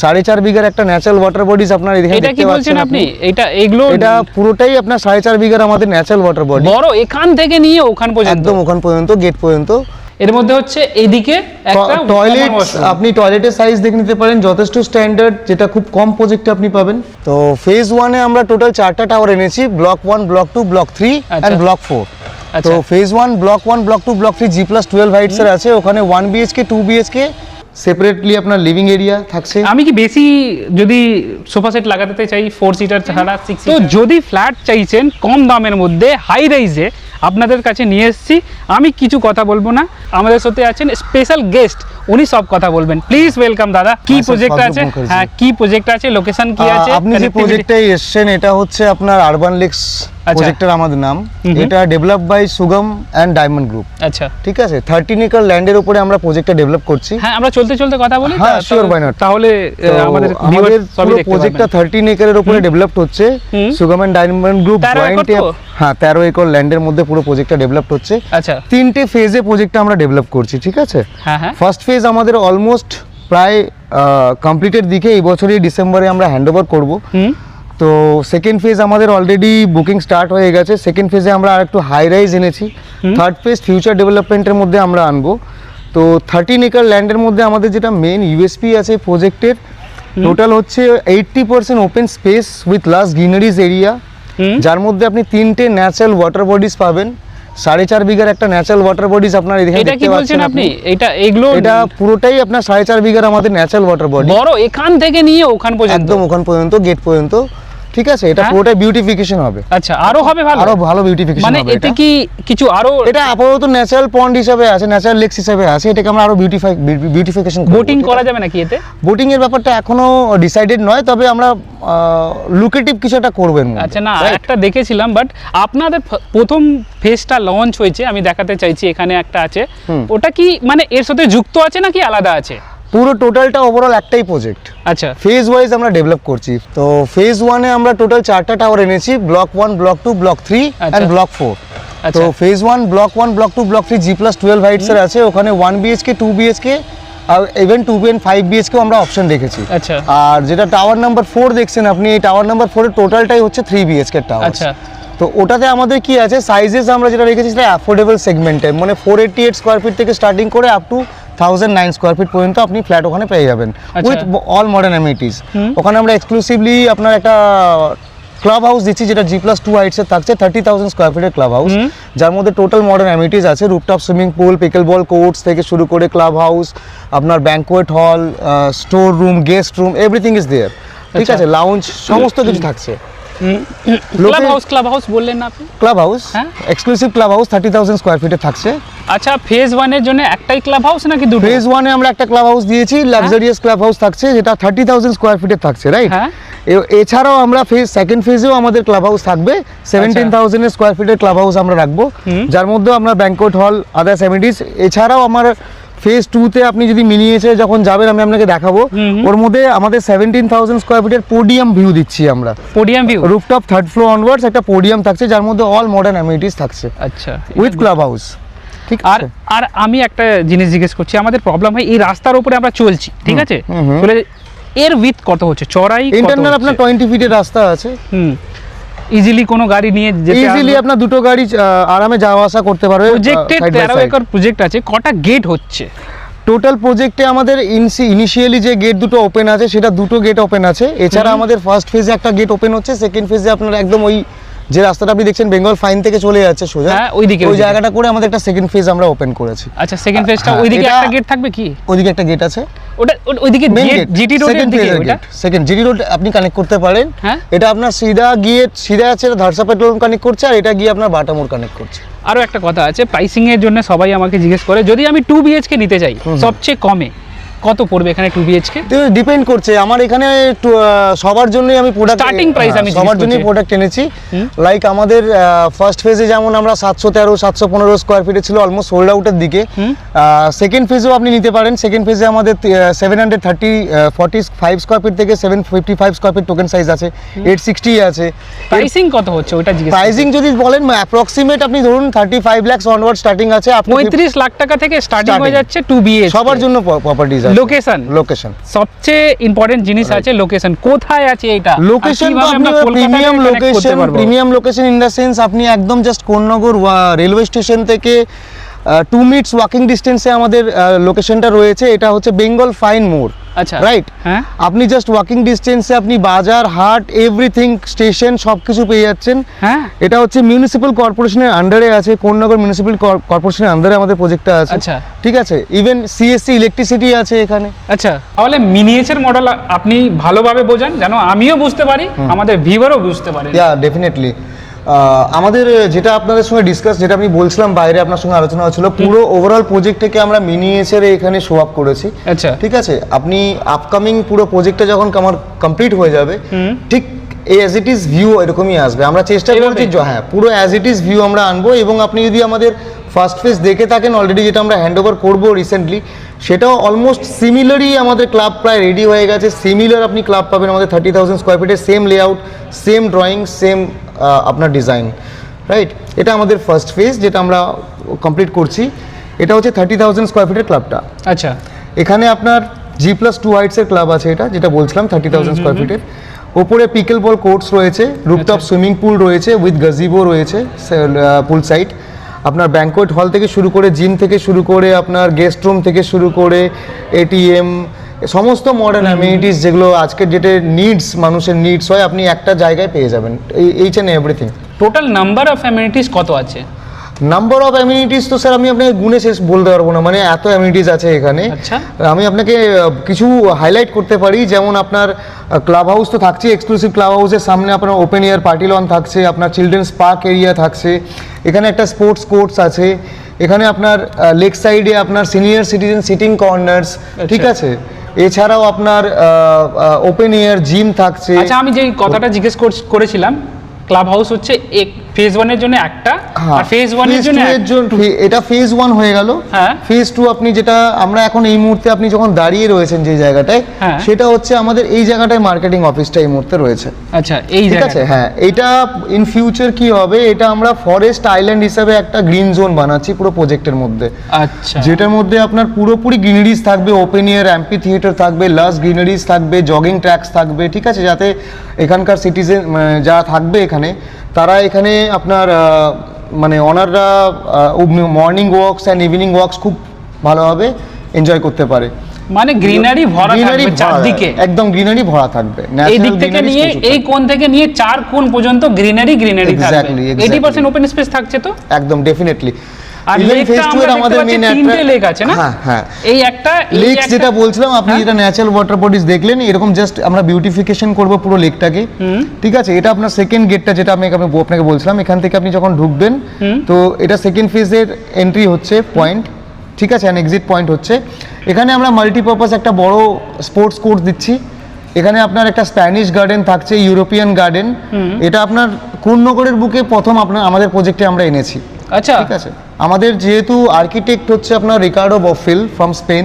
সাড়ে চার বিঘার একটা ন্যাচারাল ওয়াটার বডিজ আপনার এখানে এটা কি বলছেন আপনি? এটা এগুলো এটা পুরোটাই আপনার সাড়ে চার বিঘার আমাদের ন্যাচারাল ওয়াটার বডি বড় এখান থেকে নিয়ে ওখান পর্যন্ত। একদম ওখান পর্যন্ত গেট পর্যন্ত। এর মধ্যে হচ্ছে এদিকে একটা টয়লেট আপনি টয়লেটের সাইজ দেখে নিতে পারেন যথেষ্ট স্ট্যান্ডার্ড যেটা খুব কম প্রজেক্টে আপনি পাবেন। তো ফেজ ওয়ানে আমরা টোটাল চারটা টাওয়ার এনেছি block one block two block three. And block four তো। Phase one block one block two block three G plus twelve হাইটসের আছে ওখানে one BHK two BHK separately আপনার লিভিং এরিয়া থাকছে? আমি কি বেশি যদি সোফা সেট লাগাতে চাই ফোর সিটার ছাড়া সিক্স তো যদি ফ্ল্যাট চাইছেন কম দামের মধ্যে হাই রাইজে আপনাদের কাছে নিয়ে এসেছি। আমি কিছু কথা বলব না। আমাদের সাথে আছেন স্পেশাল গেস্ট উনি সব কথা বলবেন। প্লিজ ওয়েলকাম দাদা কি প্রজেক্ট স্বাগত আছে? হ্যাঁ কি প্রজেক্ট আছে? লোকেশন কি আছে? আপনি যে প্রজেক্টটাই এসছেন এটা হচ্ছে আপনার আরবান লেক্স আচ্ছা। প্রজেক্টের আমাদের নাম। এটা develop by Sugam and diamond group আচ্ছা। ঠিক আছে? থার্টিন একর ল্যান্ডের উপরে আমরা প্রজেক্টটা ডেভেলপ করছি। হ্যাঁ আমরা চলতে চলতে কথা বলি হ্যাঁ, sure, why not? তাহলে আমাদের আমাদের প্রজেক্টটা থার্টিন একরের উপরে ডেভেলপ হচ্ছে। সুগম অ্যান্ড ডায়মন্ড গ্রুপ 13 একর জয়েন্টে? হ্যাঁ তেরো একর ল্যান্ডের মধ্যে পুরো প্রজেক্টটা ডেভেলপ হচ্ছে। আচ্ছা। তিনটে ফেজে প্রজেক্টটা আমরা ডেভেলপ করছি ঠিক আছে? হ্যাঁ হ্যাঁ। ফার্স্ট ফেজ আমাদের অলমোস্ট প্রায় কমপ্লিটের দিকে এই বছরই ডিসেম্বরে আমরা হ্যান্ড ওভার করব তো সেকেন্ড ফেজ আমাদের অলরেডি বুকিং স্টার্ট হয়ে গেছে। সেকেন্ড ফেজে আমরা আর একটু হাই রাইজ এনেছি থার্ড ফেজ ফিউচার ডেভেলপমেন্টের মধ্যে আমরা আনব। তো থার্টিন একর ল্যান্ডের মধ্যে আমাদের যেটা মেন ইউএসপি আছে প্রজেক্টের টোটাল হচ্ছে eighty percent open space with last greeneries area যার মধ্যে আপনি তিনটে ন্যাচারাল ওয়াটার বডিজ পাবেন। সাড়ে চার বিঘার একটা ন্যাচারাল ওয়াটার বডিজ আপনার এখানে এটা কি বলছেন আপনি? আপনি। এটা এগুলো এটা পুরোটাই আপনার সাড়ে চার বিঘার আমাদের ন্যাচারাল ওয়াটার বডি বড় এখান থেকে নিয়ে ওখান পর্যন্ত? একদম ওখান পর্যন্ত গেট পর্যন্ত। ঠিক আছে? এটা হ্যাঁ? পুরোটাই বিউটিফিকেশন হবে। আচ্ছা আরও হবে ভালো? আরও ভালো বিউটিফিকেশন মানে এতে এটা। কি কিছু আরও এটা আপাতত ন্যাচারাল পন্ড হিসেবে আছে ন্যাচারাল লেকস হিসাবে আছে এটাকে আমরা আরও বিউটিফাই বিউটিফিকেশন বোটিং করা যাবে নাকি এতে? বোটিং এর ব্যাপারটা এখনও ডিসাইডেড নয় তবে আমরা লুকেটিভ কিছু একটা করবেন আচ্ছা না একটা দেখেছিলাম বাট আপনাদের প্রথম ফেসটা লঞ্চ হয়েছে আমি দেখাতে চাইছি এখানে একটা আছে। ওটা কি মানে এর সাথে যুক্ত আছে নাকি আলাদা আছে? পুরো টোটালটা ওভারঅল একটাই প্রজেক্ট আচ্ছা। ফেজ ওয়াইজ আমরা ডেভেলপ করছি। তো ফেজ ওয়ানে আমরা টোটাল চারটা টাওয়ার এনেছি block one block two block three and. Block four তো phase one block one block two block three G plus twelve হাইটসের আছে। ওখানে ওয়ান বিএচকে টু বিএচকে আর ইভেন টু বি ফাইভ বিএচকেও আমরা অপশন রেখেছি। আচ্ছা। আর যেটা টাওয়ার নাম্বার ফোর দেখছেন আপনি এই টাওয়ার নাম্বার ফোরের টোটালটাই হচ্ছে থ্রি বিএচকে টাওয়ার আচ্ছা। তো ওটাতে আমাদের কি আছে? সাইজেস আমরা যেটা রেখেছি সেটা অ্যাফোর্ডেবল সেগমেন্টে মানে four eighty eight square feet থেকে স্টার্টিং করে up to thousand nine square feet পর্যন্ত আপনি ফ্ল্যাট ওখানে পেয়ে যাবেন। উইথ অল মডার্ন অ্যামিটিস ওখানে আমরা এক্সক্লুসিভলি আপনার একটা ক্লাব হাউস দিচ্ছি যেটা জি প্লাস টু হাইটসের থাকছে থার্টি থাউজেন্ড স্কোয়ার ফিটের ক্লাব হাউস যার মধ্যে টোটাল মডার্ন অ্যামিটিস আছে rooftop swimming pool pickle ball courts থেকে শুরু করে ক্লাব হাউস আপনার banquet hall store room guest room everything is there ঠিক আচ্ছা। আছে লাউঞ্জ সমস্ত কিছু থাকছে। ক্লাব হাউস ক্লাব হাউস বললেন না আপনি? ক্লাব হাউস হ্যাঁ। Exclusive club house thirty thousand square ফিটে থাকছে। আচ্ছা ফেজ ওয়ানের জন্য একটাই ক্লাব হাউস নাকি দুটো? ফেজ ওয়ানে আমরা একটা ক্লাব হাউস দিয়েছি লাক্সারিয়াস ক্লাব হাউস থাকছে যেটা থার্টি থাউজেন্ড স্কোয়ার ফিটের থাকছে রাইট হ্যাঁ। এছাড়াও আমরা ফেজ সেকেন্ড ফেজেও আমাদের ক্লাব হাউস থাকবে সেভেন্টিন থাউজেন্ডের স্কোয়ার ফিটের ক্লাব হাউস আমরা রাখব। যার মধ্যে আমরা ব্যাঙ্কোট হল আদার্স অ্যামিটিস এছাড়াও আমার ফেজ টুতে আপনি যদি মিনিয়েছে যখন যাবেন আমি আপনাকে দেখাবো। ওর মধ্যে আমাদের সেভেন্টিন থাউজেন্ড স্কোয়ার ফিটের পোডিয়াম ভিউ দিচ্ছি আমরা। Podium view rooftop third floor onwards একটা পোডিয়াম থাকছে যার মধ্যে অল মডার্ন অ্যামিটিস থাকছে। আচ্ছা উইথ ক্লাব হাউস ঠিক আর আর আমি একটা জিনিস জিজ্ঞেস করছি আমাদের প্রবলেম হয় এই রাস্তার উপরে আমরা চলছি ঠিক আছে। চলে এর উইথ কত হচ্ছে? চড়াই ইন্টারনাল আপনার টোয়েন্টি ফিটের রাস্তা আছে। হুম। ইজিলি কোনো গাড়ি নিয়ে যেতে ইজিলি আপনার দুটো গাড়ি আরামে যাওয়া আসা করতে পারবে প্রজেক্টে তেরো একর প্রজেক্ট আছে কটা গেট হচ্ছে? টোটাল প্রজেক্টে আমাদের ইনিশিয়ালি যে গেট দুটো ওপেন আছে সেটা দুটো গেট ওপেন আছে। এছাড়া আমাদের ফার্স্ট ফেজে একটা গেট ওপেন হচ্ছে সেকেন্ড ফেজে আপনার একদম ওই যে রাস্তাটা আপনি দেখছেন বেঙ্গল ফাইন থেকে চলে যাচ্ছে সোজা হ্যাঁ, ওইদিকে, ওই জায়গাটা করে আমাদের একটা সেকেন্ড ফেজ আমরা ওপেন করেছি। আচ্ছা সেকেন্ড ফেজটা হ্যাঁ, ওইদিকে একটা গেট থাকবে কি? ওইদিকে একটা গেট আছে। ওটা ওইদিকে জিটি রোডের সেকেন্ড দিকে ওটা সেকেন্ড জিটি রোড আপনি কানেক্ট করতে পারেন। হ্যাঁ। এটা আপনার সিধা গিয়ে সিধা আছে ধারসা পেট্রোল কানেক্ট করছে আর এটা গিয়ে আপনার বাটামোর কানেক্ট করছে। আরও একটা কথা আছে প্রাইসিং এর জন্য সবাই আমাকে জিজ্ঞেস করে যদি আমি টু বিএইচকে নিতে চাই সবচেয়ে কমে কত পড়বে এখানে টু বিএইচকে ডিপেন্ড করছে। আমার এখানে সবার জন্যই আমি প্রোডাক্ট Starting price আমি সবার জন্যই প্রোডাক্ট এনেছি। লাইক আমাদের ফার্স্ট ফেজে যেমন আমরা সাতশো তেরো সাতশো পনেরো স্কোয়ার ফিটে ছিল অলমোস্ট সোল্ড আউটের দিকে। সেকেন্ড ফেজেও আপনি নিতে পারেন। সেকেন্ড ফেজে আমাদের seven hundred thirty forty five square feet থেকে seven fifty five square feet token size আছে। এইট সিক্সটি আছে। প্রাইসিং কত হচ্ছে? ওটা জিজ্ঞেস প্রাইসিং যদি বলেন অ্যাপ্রক্সিমেট আপনি ধরুন thirty five lakhs onward starting আছে আপনি পঁয়ত্রিশ লাখ টাকা থেকে স্টার্টিং হয়ে যাচ্ছে টু বিএইচ সবার জন্য প্রপার্টিজ Location? লোকেশন সবচেয়ে ইম্পর্টেন্ট জিনিস আছে লোকেশন কোথায় আছে এটা লোকেশন তো আপনি premium location premium location in the sense আপনি একদম জাস্ট কোন্নগর রেলওয়ে স্টেশন থেকে টু মিনিটস ওয়াকিং ডিস্টেন্সে আমাদের লোকেশনটা রয়েছে। এটা হচ্ছে বেঙ্গল ফাইন মোড় আচ্ছা। রাইট হ্যাঁ। আপনি জাস্ট ওয়াকিং ডিস্টেন্সে আপনি বাজার হাট এভরিথিং স্টেশন সব কিছু পেয়ে যাচ্ছেন। হ্যাঁ। এটা হচ্ছে মিউনিসিপ্যাল কর্পোরেশনের আন্ডারে আছে কোন্নগর মিউনিসিপ্যাল কর্পোরেশনের আন্ডারে আমাদের প্রজেক্টটা আছে। আচ্ছা। ঠিক আছে? ইভেন সিএসসি ইলেকট্রিসিটি আছে এখানে। আচ্ছা তাহলে মিনিয়েচার মডেল আপনি ভালোভাবে বোঝান যেন আমিও বুঝতে পারি আমাদের ভিউয়ারও বুঝতে পারে। ইয়া ডেফিনেটলি আমাদের যেটা আপনাদের সঙ্গে ডিসকাস যেটা আমি বলছিলাম বাইরে আপনার সঙ্গে আলোচনা হচ্ছিল পুরো ওভারঅল প্রজেক্ট থেকে আমরা মিনিয়েচারে এখানে শো আপ করেছি। আচ্ছা। ঠিক আছে? আপনি আপকামিং পুরো প্রজেক্টটা যখন আমার কমপ্লিট হয়ে যাবে। ঠিক অ্যাজ ইট ইজ ভিউ এরকমই আসবে। আমরা চেষ্টা? করছি হ্যাঁ পুরো অ্যাজ ইট ইজ ভিউ আমরা আনব এবং আপনি যদি আমাদের ফার্স্ট ফেজ দেখে থাকেন অলরেডি যেটা আমরা হ্যান্ড ওভার করব রিসেন্টলি সেটাও অলমোস্ট সিমিলারই আমাদের ক্লাব প্রায় রেডি হয়ে গেছে। সিমিলার আপনি ক্লাব পাবেন আমাদের থার্টি থাউজেন্ড স্কোয়ার ফিটের same layout same drawing same আপনার ডিজাইন রাইট এটা আমাদের ফার্স্ট ফেজ যেটা আমরা কমপ্লিট করছি। এটা হচ্ছে থার্টি থাউজেন্ড স্কোয়ার ফিটের ক্লাবটা আচ্ছা। এখানে আপনার জি প্লাস টু হাইটসের ক্লাব আছে এটা যেটা বলছিলাম থার্টি থাউজেন্ড স্কোয়ার ফিটের ওপরে পিকেল বল কোর্টস রয়েছে রুপটপ সুইমিং পুল রয়েছে উইথ গাজিবো রয়েছে পুল সাইড আপনার ব্যাঙ্কোয়েট হল থেকে শুরু করে জিম থেকে শুরু করে আপনার গেস্ট রুম থেকে শুরু করে এটিএম সমস্ত মডার্ন অ্যামিনিটিস যেগুলো আজকের যেটা নিডস মানুষের নিডস হয় আপনি একটা জায়গায় পেয়ে যাবেন। এই H and everything total number of amenities কত আছে? নাম্বার অফ অ্যামিনিটিস তো স্যার আমি আপনাকে গুণে শেষ বলতে পারব না মানে এত অ্যামিনিটিস আছে এখানে। আচ্ছা। আমি আপনাকে কিছু হাইলাইট করতে পারি যেমন আপনার ক্লাব হাউস তো থাকছে এক্সক্লুসিভ ক্লাব হাউসের সামনে আপনার ওপেন এয়ার পার্টি লন থাকছে আপনার চিলড্রেন্স পার্ক এরিয়া থাকছে এখানে একটা স্পোর্টস কোর্টস আছে এখানে আপনার লেক সাইডে আপনার সিনিয়র সিটিজেন সিটিং কর্নার্স ঠিক আছে? এছাড়াও আপনার ওপেন এয়ার জিম থাকছে। আচ্ছা আমি যে কথাটা জিজ্ঞেস করছ- করেছিলাম ক্লাব হাউস হচ্ছে ফেজ ওয়ানের জন্য একটা হ্যাঁ, আর ফেজ ওয়ানের জন্য এটা ফেজ ওয়ান হয়ে গেল। হ্যাঁ। ফেজ টু আপনি যেটা আমরা এখন এই মুহূর্তে আপনি যখন দাঁড়িয়ে রয়েছেন যে জায়গাটায় হ্যাঁ। সেটা হচ্ছে আমাদের এই জায়গাটায় মার্কেটিং অফিসটা এই মুহূর্তে রয়েছে। আচ্ছা এই ঠিক আছে? হ্যাঁ এটা ইন ফিউচার কি হবে? এটা আমরা ফরেস্ট আইল্যান্ড হিসাবে একটা গ্রিন জোন বানাচ্ছি পুরো প্রজেক্টের মধ্যে। আচ্ছা। যেটার মধ্যে আপনার পুরোপুরি গ্রিনারিজ থাকবে ওপেন এয়ার অ্যাম্পি থিয়েটার থাকবে লাস গ্রিনারিজ থাকবে জগিং ট্র্যাকস থাকবে ঠিক আছে? যাতে এখানকার সিটিজেন যারা থাকবে এখানে তারা এখানে আপনার মানে ওনাররা morning walks and evening walks খুব ভালোভাবে এনজয় করতে পারে। মানে গ্রিনারি ভরা গ্রিনারি থাকবে চারদিকে? একদম গ্রিনারি ভরা থাকবে। এই দিক থেকে নিয়ে এই কোণ থেকে নিয়ে চার কোণ পর্যন্ত গ্রিনারি গ্রিনারি থাকবে। Exactly, exactly. Eighty percent open space থাকছে তো? একদম ডেফিনেটলি আর লেকটা আমরা দেখতে পাচ্ছি তিনটে লেক আছে না? হ্যাঁ হ্যাঁ। এই একটা একটা- যেটা বলছিলাম আপনি হ্যাঁ? যেটা ন্যাচারাল ওয়াটার বডিজ দেখলেন এরকম জাস্ট আমরা বিউটিফিকেশন করব পুরো লেকটাকে। ঠিক আছে? এটা আপনার সেকেন্ড গেটটা যেটা আমি আপনাকে বলছিলাম এখান থেকে আপনি যখন ঢুকবেন তো এটা সেকেন্ড ফেজের এন্ট্রি হচ্ছে পয়েন্ট ঠিক আছে? অ্যান্ড এক্সিট পয়েন্ট হচ্ছে। এখানে আমরা মাল্টিপারপাস একটা বড় স্পোর্টস কোর্স দিচ্ছি। এখানে আপনার একটা স্প্যানিশ গার্ডেন থাকছে ইউরোপিয়ান গার্ডেন এটা আপনার কুর্ণগড়ের বুকে প্রথম আপনার আমাদের প্রজেক্টে আমরা এনেছি। আচ্ছা। ঠিক আছে। আমাদের যেহেতু আর্কিটেক্ট হচ্ছে আপনার রিকার্ডো বফিল ফ্রম স্পেন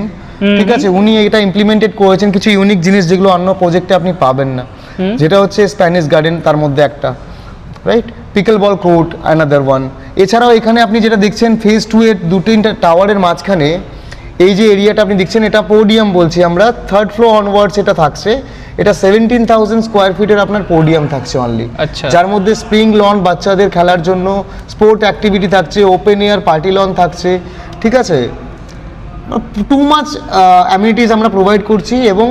ঠিক আছে? উনি এটা ইমপ্লিমেন্টেড করেছেন। কিছু ইউনিক জিনিস যেগুলো অন্য প্রজেক্টে আপনি পাবেন না। যেটা হচ্ছে স্প্যানিশ গার্ডেন তার মধ্যে একটা right pickle ball court another one এছাড়াও এখানে আপনি যেটা দেখছেন ফেজ টু এর দু তিনটা টাওয়ারের মাঝখানে এই যে এরিয়াটা আপনি দেখছেন এটা পোডিয়াম বলছি আমরা। থার্ড ফ্লোর অনওয়ার্ডস এটা থাকছে। এটা সেভেন্টিন থাউজেন্ড স্কোয়ার ফিটের আপনার পোডিয়াম থাকছে অনলি আচ্ছা। যার মধ্যে স্প্রিং লন বাচ্চাদের খেলার জন্য স্পোর্ট অ্যাক্টিভিটি থাকছে ওপেন এয়ার পার্টি লন থাকছে ঠিক আছে? টু মাচ অ্যামিউনিটিস আমরা প্রোভাইড করছি এবং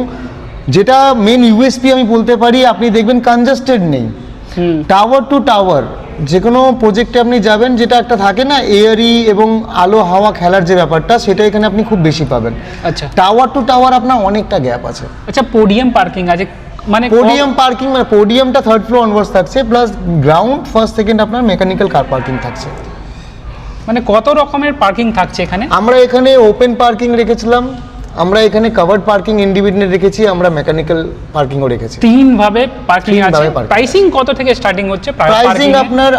যেটা মেন ইউএসপি আমি বলতে পারি আপনি দেখবেন কনজাস্টেড নেই। টাওয়ার টু টাওয়ার যে কোনো প্রজেক্টে আপনি যাবেন যেটা একটা থাকে না এয়ারি এবং আলো হাওয়া খেলার যে ব্যাপারটা সেটা এখানে আপনি খুব বেশি পাবেন। আচ্ছা। টাওয়ার টু টাওয়ার আপনার অনেকটা গ্যাপ আছে। আচ্ছা পোডিয়াম পার্কিং আছে মানে পোডিয়াম পার্কিং মানে পোডিয়ামটা থার্ড ফ্লোর অনওয়ার্ডস থাকছে প্লাস গ্রাউন্ড ফার্স্ট সেকেন্ড আপনার মেকানিক্যাল কার পার্কিং থাকছে। মানে কত রকমের পার্কিং থাকছে এখানে? আমরা এখানে ওপেন পার্কিং রেখেছিলাম আমরা এখানে কভার্ড পার্কিং ইন্ডিভিজুয়াল রেখেছি আমরা মেকানিক্যাল পার্কিংও রেখেছি। তিন ভাবে পার্কিং আছে। প্রাইসিং কত থেকে স্টার্টিং হচ্ছে? প্রাইসিং আপনার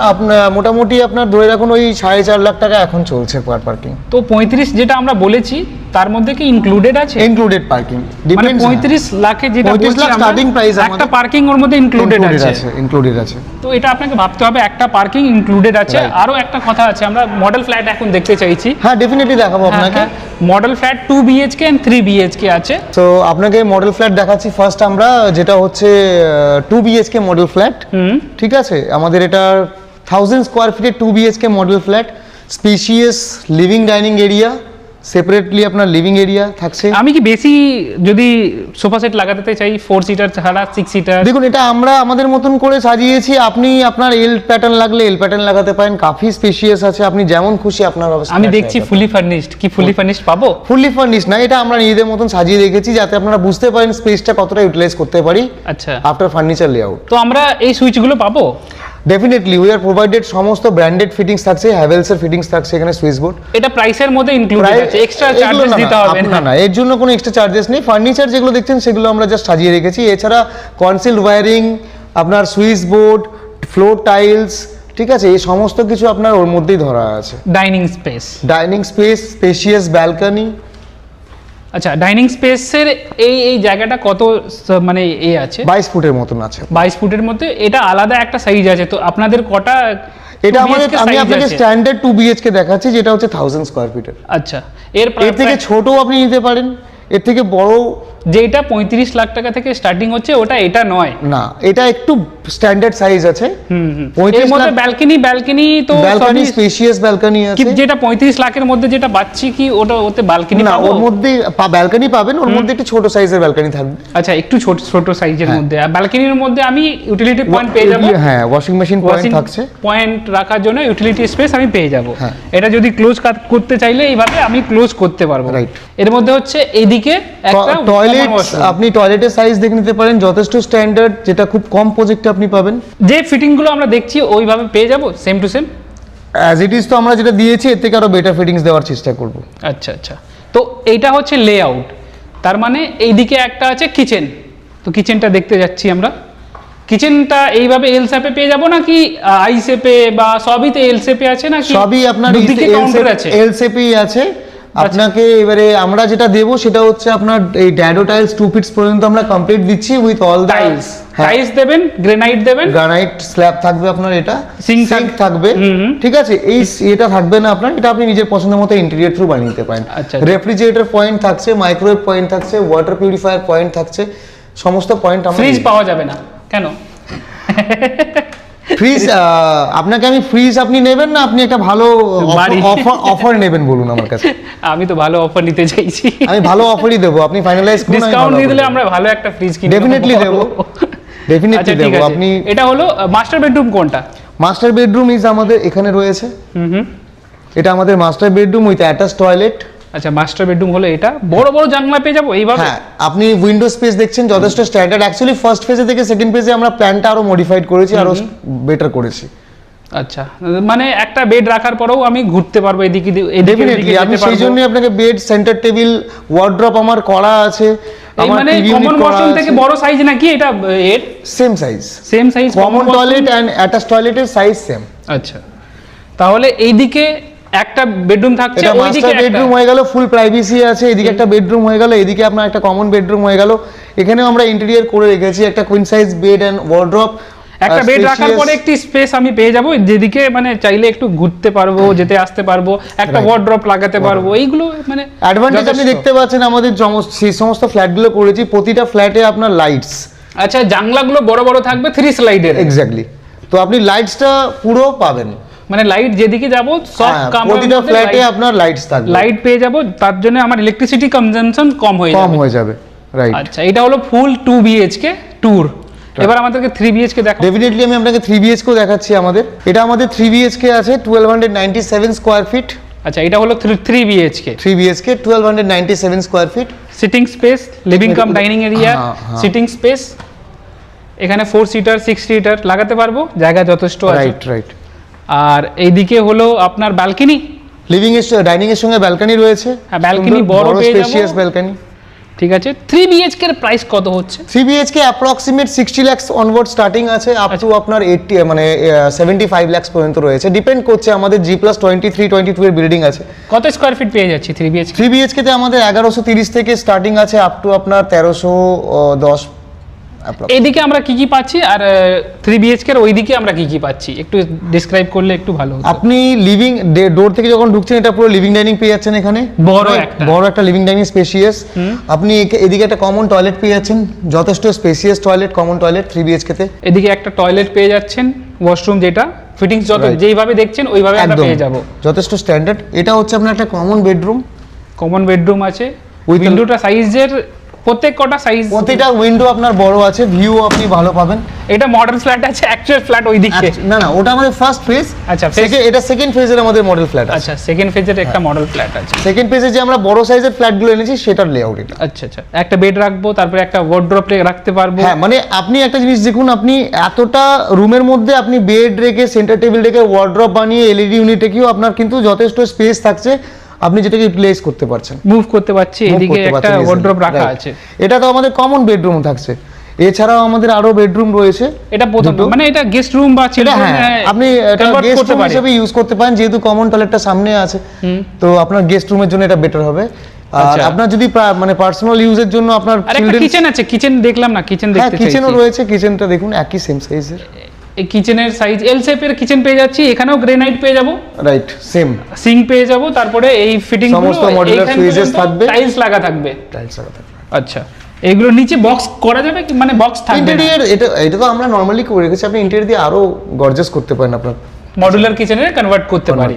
মোটামুটি আপনার ধরে রাখুন ওই সাড়ে চার লাখ টাকা এখন চলছে পার পার্কিং তো পঁয়ত্রিশ যেটা আমরা বলেছি তার মধ্যে কি ইনক্লুডেড আছে? ইনক্লুডেড পার্কিং মানে পঁয়ত্রিশ লাখে যেটা 35 লাখ স্টার্টিং প্রাইস একটা পার্কিং ওর মধ্যে ইনক্লুডেড আছে। ইনক্লুডেড আছে। তো এটা আপনাকে ভাবতে হবে একটা পার্কিং ইনক্লুডেড আছে. আরও একটা কথা আছে আমরা মডেল ফ্ল্যাট এখন দেখতে চাইছি। হ্যাঁ ডেফিনেটলি দেখাবো আপনাকে। Model flat two BHK and three BHK আছে। তো আপনাকে মডেল ফ্ল্যাট দেখাচ্ছি ফার্স্ট আমরা যেটা হচ্ছে টু বিএইচকে মডেল ফ্ল্যাট ঠিক আছে? আমাদের এটা থাউজেন্ড স্কোয়ার ফিটের two BHK model flat spacious living dining area separately আপনার লিভিং এরিয়া থাকছে? আমি কি বেশি যদি সোফা সেট লাগাতে চাই ফোর সিটার ছাড়া সিক্স সিটার দেখুন এটা আমরা আমাদের মতন করে সাজিয়েছি। আপনি আপনার এল প্যাটার্ন লাগলে এল প্যাটার্ন লাগাতে পারেন। কাফি স্পেশিয়াস আছে। আপনি যেমন খুশি আপনার অবস্থা আমি দেখছি ফুলি ফার্নিশড কি ফুলি ফার্নিশড পাবো? ফুলি ফার্নিশ না এটা আমরা নিজেদের মতন সাজিয়ে রেখেছি যাতে আপনারা বুঝতে পারেন স্পেসটা কতটা ইউটিলাইজ করতে পারি আচ্ছা। আফটার ফার্নিচার লেআউট তো আমরা এই সুইচগুলো পাবো? ডেফিনেটলি উই আর প্রোভাইডেড সমস্ত ব্র্যান্ডেড ফিটিংস থাকছে হ্যাভেলসের ফিটিংস থাকছে এখানে সুইচ বোর্ড এটা প্রাইসের মধ্যে ইনক্লুডেড আছে। এক্সট্রা চার্জেস দিতে হবে না না। না এর জন্য কোনো এক্সট্রা চার্জেস নেই। ফার্নিচার যেগুলো দেখছেন সেগুলো আমরা জাস্ট সাজিয়ে রেখেছি। এছাড়া কনসিল ওয়্যারিং আপনার সুইচ বোর্ড ফ্লোর টাইলস ঠিক আছে? এই সমস্ত কিছু আপনার ওর মধ্যেই ধরা আছে। Dining space dining space spacious balcony আচ্ছা ডাইনিং স্পেসের এই এই জায়গাটা কত মানে এ আছে? বাইশ ফুটের মতন আছে। বাইশ ফুটের মধ্যে এটা আলাদা একটা সাইজ আছে। তো আপনাদের কটা এটা আমাদের আমি আপনাকে স্ট্যান্ডার্ড টু বিএইচকে দেখাচ্ছি যেটা হচ্ছে থাউজেন্ড স্কোয়ার ফিটের আচ্ছা এর এর থেকে ছোটও আপনি নিতে পারেন এর থেকে বড় যেটা পঁয়ত্রিশ লাখ টাকা থেকে স্টার্টিং হচ্ছে ওটা এটা নয়। না এটা একটু স্ট্যান্ডার্ড সাইজ আছে। হুম হুম 35 এর মধ্যে লাখ- ব্যালকনি ব্যালকনি তো ব্যালকনি স্পেশিয়াস ব্যালকনি আছে। যেটা পঁয়ত্রিশ লাখের মধ্যে যেটা পাচ্ছি কি ওটা ওতে ব্যালকনি না ওর মধ্যে ব্যালকনি পাবেন ওর মধ্যে একটু ছোট সাইজের ব্যালকনি থাকবে। আচ্ছা একটু ছোট ছোট সাইজের হ্যাঁ। মধ্যে। ব্যালকনির মধ্যে আমি ইউটিলিটি পয়েন্ট পেয়ে যাব। হ্যাঁ ওয়াশিং মেশিন পয়েন্ট থাকছে। পয়েন্ট রাখার জন্য ইউটিলিটি স্পেস আমি পেয়ে যাব। হ্যাঁ। এটা যদি ক্লোজ করতে চাইলে এইভাবে আমি ক্লোজ করতে পারব। Right. এর মধ্যে হচ্ছে এইদিকে একটা টয়লেট আপনি টয়লেটের সাইজ দেখে নিতে পারেন যথেষ্ট স্ট্যান্ডার্ড যেটা খুব কম প্রজেক্টে আপনি পাবেন। যে ফিটিংগুলো আমরা দেখছি ওইভাবে পেয়ে যাব? Same to same as it is তো আমরা যেটা দিয়েছি এর থেকে আরও বেটার ফিটিংস দেওয়ার চেষ্টা করব। আচ্ছা আচ্ছা। তো এইটা হচ্ছে লেআউট তার মানে এইদিকে একটা আছে কিচেন তো কিচেনটা দেখতে যাচ্ছি আমরা। কিচেনটা এইভাবে এল শেপে পেয়ে যাব নাকি আই শেপে বা সবই তো এল শেপে আছে নাকি? সবই আপনার কাউন্টার আছে। এল শেপেই আছে। আপনাকে এবারে আমরা যেটা দেব সেটা হচ্ছে আপনার এই ড্যাডো টাইলস টু ফিটস পর্যন্ত আমরা কমপ্লিট দিচ্ছি উইথ অল টাইলস টাইলস দেবেন গ্রেনাইট দেবেন। গ্রানাইট স্ল্যাব থাকবে আপনার এটা। সিঙ্ক থাকবে। ঠিক আছে? এই এটা থাকবে না আপনার এটা আপনি নিজের পছন্দ মতো ইন্টেরিয়র থ্রু বানিয়ে নিতে পারেন। আচ্ছা। রেফ্রিজারেটর পয়েন্ট থাকছে মাইক্রোওয়েভ পয়েন্ট থাকছে ওয়াটার পিউরিফায়ার পয়েন্ট থাকছে সমস্ত পয়েন্ট আমরা ফ্রিজ পাওয়া যাবে না। কেন? ফ্রিজ আপনাকে আমি ফ্রিজ আপনি নেবেন না আপনি একটা ভালো অফার অফার নেবেন বলুন আমার কাছে। আমি তো ভালো অফার নিতে চাইছি। আমি ভালো অফারই দেবো আপনি ফাইনালাইজ করুন ডিসকাউন্ট দিয়ে দিলে আমরা ভালো একটা ফ্রিজ কিনে Definitely দেবো। ডেফিনেটলি আচ্ছা দেবো। আপনি এটা হলো মাস্টার বেডরুম কোনটা? মাস্টার বেডরুম ইজ আমাদের এখানে রয়েছে। হুম হুম। এটা আমাদের master bedroom with attach toilet আচ্ছা মাস্টার বেডরুম হলো এটা। বড় বড় জানলা পেয়ে যাব এইভাবে? হ্যাঁ আপনি উইন্ডো স্পেস দেখছেন যথেষ্ট স্ট্যান্ডার্ড অ্যাকচুয়ালি ফার্স্ট ফেজে থেকে সেকেন্ড ফেজে আমরা প্ল্যানটা আরও মডিফাইড করেছি আরও বেটার করেছি। আচ্ছা মানে একটা বেড রাখার পরেও আমি ঘুরতে পারব এদিকে ডেফিনেটলি আমি সেই পারব। জন্য আপনাকে বেড সেন্টার টেবিল ওয়ার্ড্রপ আমার করা আছে মানে কমন ওয়াশরুম থেকে বড় সাইজ নাকি এটা এর? Same size same size common toilet and attach টয়লেটের সাইজ সেম আচ্ছা তাহলে এইদিকে একটা বেডরুম থাকছে মাস্টার একটা। বেডরুম হয়ে গেল ফুল প্রাইভেসি আছে এদিকে একটা বেডরুম হয়ে গেল এদিকে আপনার একটা কমন বেডরুম হয়ে গেল। এখানেও আমরা ইন্টেরিয়র করে রেখেছি একটা queen size bed and wardrobe একটা বেড রাখার পরে একটি স্পেস আমি পেয়ে যাব যেদিকে মানে চাইলে একটু ঘুরতে পারব যেতে আসতে পারব একটা. ওয়ার্ড্রপ লাগাতে পারব এইগুলো মানে অ্যাডভান্টেজ আপনি দেখতে পাচ্ছেন আমাদের সেই সমস্ত ফ্ল্যাটগুলো করেছি প্রতিটা ফ্ল্যাটে আপনার লাইটস আচ্ছা জানলাগুলো বড় বড় থাকবে থ্রি স্লাইডের এক্স্যাক্টলি তো আপনি লাইটসটা পুরো পাবেন। মানে লাইট যেদিকে যাব সব হ্যাঁ, প্রতিটা ফ্ল্যাটে আপনার লাইটস থাকবে। লাইট পেয়ে যাব তার জন্য আমার ইলেকট্রিসিটি কনজাম্পশন কম হয়ে যাবে। কম হয়ে যাবে রাইট আচ্ছা এটা হলো ফুল টু বিএইচকে ট্যুর এবার আমাদেরকে থ্রি বিএইচকে দেখো ডেফিনেটলি আমি আপনাকে থ্রি বিএচকেও দেখাচ্ছি আমাদের। এটা আমাদের থ্রি বিএচকে আছে twelve hundred ninety seven square feet আচ্ছা এটা হলো three BHK three BHK twelve hundred ninety seven square feet sitting space living cum dining area. Sitting space এখানে ফোর সিটার সিক্স সিটার লাগাতে পারব জায়গা যথেষ্ট আছে। রাইট রাইট আর এইদিকে হলো আপনার ব্যালকনি লিভিং এর ডাইনিং এর সঙ্গে ব্যালকনি রয়েছে। হ্যাঁ, ব্যালকনি বড় পেয়ে। স্পেশিয়াস ব্যালকনি ঠিক আছে থ্রি বিএইচকে এর প্রাইস কত হচ্ছে? Three BHK approximate sixty lakhs onward starting আছে আপ টু আপনার এইটটি মানে সেভেন্টি ফাইভ ল্যাক্স পর্যন্ত রয়েছে। ডিপেন্ড করছে আমাদের G plus twenty three twenty two এর বিল্ডিং আছে। কত স্কোয়ার ফিট পেয়ে যাচ্ছি থ্রি বিএইচকে থ্রি বিএইচকে তে আমাদের এগারোশো তিরিশ থেকে স্টার্টিং আছে আপ টু আপনার তেরোশো দশ এইদিকে আমরা কি কি পাচ্ছি আর থ্রি বিএইচকে এর ওইদিকে আমরা কি কি পাচ্ছি? একটু ডিসক্রাইব করলে একটু ভালো আপনি লিভিং ডোর থেকে যখন ঢুকছেন এটা পুরো লিভিং ডাইনিং পেয়ে যাচ্ছেন এখানে। বড় একটা। বড় একটা লিভিং ডাইনিং স্পেশিয়াস আপনি এদিকে একটা কমন টয়লেট পেয়ে যাচ্ছেন যথেষ্ট spacious toilet common toilet three BHK তে। এদিকে একটা টয়লেট পেয়ে যাচ্ছেন ওয়াশরুম যেটা ফিটিংস যত. যেইভাবে দেখছেন ওইভাবে আমরা পেয়ে যাব। যথেষ্ট স্ট্যান্ডার্ড এটা হচ্ছে আপনার একটা কমন বেডরুম কমন বেডরুম আছে। উইন্ডোটা সাইজের প্রত্যেক কটা সাইজ প্রতিটা উইন্ডো আপনার বড় আছে ভিউ আপনি ভালো পাবেন। এটা মডেল ফ্ল্যাট আছে অ্যাকচুয়াল ফ্ল্যাট ওইদিকে। আচ্ছা, না না ওটা আমাদের ফার্স্ট ফেজ আচ্ছা, এটা সেকেন্ড ফেজের আমাদের মডেল ফ্ল্যাট আচ্ছা সেকেন্ড ফেজের একটা মডেল ফ্ল্যাট আছে। সেকেন্ড ফেজে যে আমরা বড় সাইজের ফ্ল্যাটগুলো এনেছি সেটার লেআউট এটা। আচ্ছা আচ্ছা একটা বেড রাখব তারপরে একটা ওয়ার্ড্রপ রাখতে পারব। হ্যাঁ মানে আপনি একটা জিনিস দেখুন আপনি এতটা রুমের মধ্যে আপনি বেড রেখে সেন্টার টেবিল রেখে ওয়ার্ড্রপ বানিয়ে এলইডি ইউনিট রেখেও আপনার কিন্তু যথেষ্ট স্পেস থাকছে। আপনি যেটাকে ইউটিলাইজ করতে পারছেন। মুভ করতে পারছি এদিকে একটা ওয়ার্ড্রপ রাখা আছে। এটা তো আমাদের কমন বেডরুম থাকছে। এছাড়াও আমাদের আরও বেডরুম রয়েছে। এটা প্রথম মানে এটা গেস্ট রুম বা চিলড্রেন হ্যাঁ আপনি এটা গেস্ট রুম হিসেবে ইউজ করতে পারেন যেহেতু কমন টয়লেটটা সামনে আছে। তো আপনার গেস্ট রুমের জন্য এটা বেটার হবে। আর আচ্ছা। আপনার যদি মানে পার্সোনাল ইউজের জন্য আপনার কিচেন আছে কিচেন দেখলাম না কিচেন হ্যাঁ দেখতে কিচেনও রয়েছে কিচেনটা দেখুন একই সেম সাইজের এই কিচেনের সাইজ এল শেপের কিচেন পেয়ে যাচ্ছি এখানেও গ্রেনাইট পেয়ে যাব। রাইট সেম সিং পেয়ে যাব তারপরে এই ফিটিং সমস্ত modular fuses থাকবে। টাইলস লাগা থাকবে। টাইলস লাগা থাকবে। আচ্ছা এইগুলো নিচে বক্স করা যাবে কি? মানে বক্স থাকবে ইন্টেরিয়ার এটা এটা তো আমরা নরমালি করে রেখেছি আপনি ইন্টেরিয়ার দিয়ে আরও গর্জাস করতে পারেন আপনার। মডুলার কিচেনে কনভার্ট করতে পারি।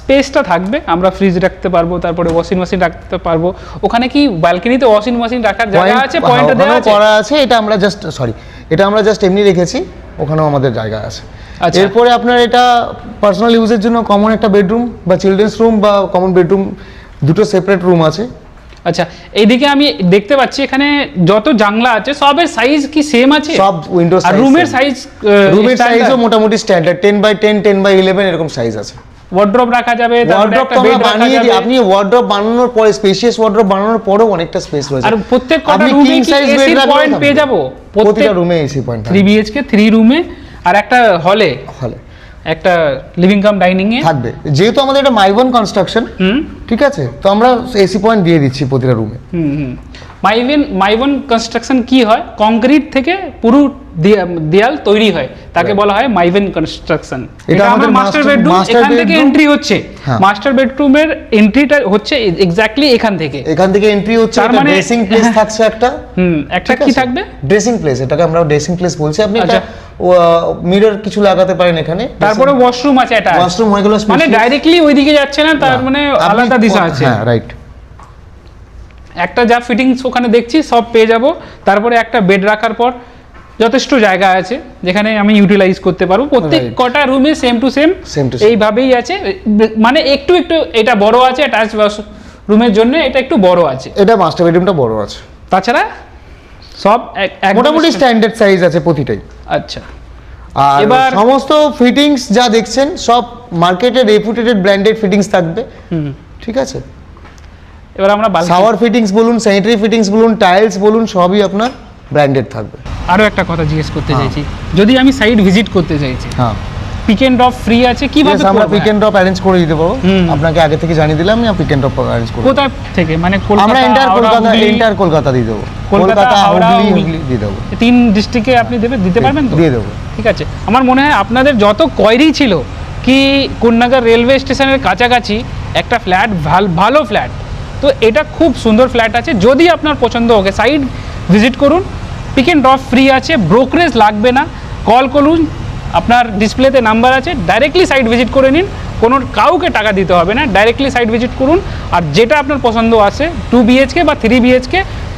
স্পেসটা থাকবে আমরা ফ্রিজ রাখতে পারব তারপরে ওয়াশিং মেশিন রাখতে পারব। ওখানে কি ব্যালকনিতে ওয়াশিং মেশিন রাখার জায়গা আছে? পয়েন্ট হ্যাঁ, দেওয়া আছে? করা আছে এটা আমরা জাস্ট সরি এটা আমরা জাস্ট এমনি রেখেছি। ওখানেও আমাদের জায়গা আছে। আচ্ছা। এরপরে আপনার এটা পার্সোনাল ইউজের জন্য কমন একটা বেডরুম বা চিলড্রেন্স রুম বা কমন বেডরুম দুটো সেপারেট রুম আছে। আচ্ছা এইদিকে আমি দেখতে পাচ্ছি এখানে যত জানলা আছে সবের সাইজ কি সেম আছে? সব উইন্ডো আর রুমের সাইজ রুমের সাইজও মোটামুটি standard ten by ten ten by eleven এরকম সাইজ আছে। ওয়ার্ড্রপ রাখা যাবে ওয়ার্ড্রপ তো আমরা বানিয়ে দিই। আপনি ওয়ার্ড্রপ বানানোর পরে স্পেশিয়াস ওয়ার্ড্রপ বানানোর পরেও অনেকটা স্পেস রয়েছে। আর প্রত্যেক কটা রুমে কি এসি পয়েন্ট পেয়ে যাব? প্রতিটা রুমে AC point three BHK three রুমে আর একটা হলে হলে একটা লিভিং কাম ডাইনিং এ থাকবে। যেহেতু আমাদের এটা মাইবন কনস্ট্রাকশন ঠিক আছে? তো আমরা এসি পয়েন্ট দিয়ে দিচ্ছি প্রতিটা রুমে হুম হুম। মাইভেন মাইভন কনস্ট্রাকশন কি হয়? কংক্রিট থেকে পুরো দেয়াল তৈরি হয়। তাকে বলা হয় মাইভেন কনস্ট্রাকশন এটা এটা আমাদের মাস্টার বেডরুম এখান থেকে এন্ট্রি হচ্ছে। হ্যাঁ। মাস্টার বেডরুমের এন্ট্রিটা হচ্ছে এক্স্যাক্টলি এখান থেকে। এখান থেকে এন্ট্রি হচ্ছে তার মানে- ড্রেসিং প্লেস থাকছে একটা। হুম একটা কি থাকবে? ড্রেসিং প্লেস এটাকে আমরা ড্রেসিং প্লেস বলছি। আপনি আচ্ছা। মিরর কিছু লাগাতে পারেন এখানে। তারপরে ওয়াশরুম আছে এটা ওয়াশরুম হয়ে গেল মানে ডাইরেক্টলি ওইদিকে যাচ্ছে না তার মানে আলাদা দিশা আছে। হ্যাঁ রাইট একটা যা ফিটিংস ওখানে দেখছি সব পেয়ে যাব। তারপরে একটা বেড রাখার পর যথেষ্ট জায়গা আছে যেখানে আমি ইউটিলাইজ করতে পারব। প্রত্যেক কটা রুমে সেম টু সেম এইভাবেই আছে। মানে একটু একটু এটা বড় আছে অ্যাটাচ রুমের জন্য এটা একটু বড় আছে। এটা মাস্টার বেডরুমটা বড় আছে। তাছাড়া সব মোটামুটি স্ট্যান্ডার্ড সাইজ আছে প্রতিটাই। আচ্ছা। আর এবার- সমস্ত ফিটিংস যা দেখছেন সব মার্কেটে রেপুটেড ব্র্যান্ডেড ফিটিংস থাকবে। হুম। ঠিক আছে? এবার আমরা শাওয়ার ফিটিংস বলুন স্যানিটারি ফিটিংস বলুন টাইলস বলুন সবই আপনার ব্র্যান্ডেড থাকবে। আরও একটা কথা জিজ্ঞেস করতে হ্যাঁ। চাইছি। যদি আমি সাইট ভিজিট করতে চাইছি হ্যাঁ। পিক এন্ড ড্রপ ফ্রি আছে? কীভাবে আমরা পিক এন্ড ড্রপ অ্যারেঞ্জ করে দিতে পারব। আপনাকে আগে থেকে জানিয়ে দিলাম আমি পিক এন্ড ড্রপ অ্যারেঞ্জ করব কোথা থেকে? মানে কলকাতা আমরা এন্টার কলকাতা এন্টার কলকাতা দিয়ে দেবো। কলকাতা, হুগলি। হুগলি। দিয়ে দেবো। তিন ডিস্ট্রিক্টে আপনি দেবে দিতে পারবেন তো? দিয়ে দেবো। ঠিক আছে। আমার মনে হয় আপনাদের যত কোয়ারি ছিল কি কোন্নাগর রেলওয়ে স্টেশনের কাছাকাছি একটা ফ্ল্যাট ভালো ফ্ল্যাট তো এটা খুব সুন্দর ফ্ল্যাট আছে। যদি আপনার পছন্দ ওকে সাইড ভিজিট করুন। পিক অ্যান্ড ড্রপ ফ্রি আছে ব্রোকারেজ লাগবে না। কল করুন, আপনার ডিসপ্লেতে নাম্বার আছে ডাইরেক্টলি সাইট ভিজিট করে নিন। কোনো কাউকে টাকা দিতে হবে না ডাইরেক্টলি সাইট ভিজিট করুন। আর যেটা আপনার পছন্দ আছে টু বিএইচকে বা থ্রি বিএইচকে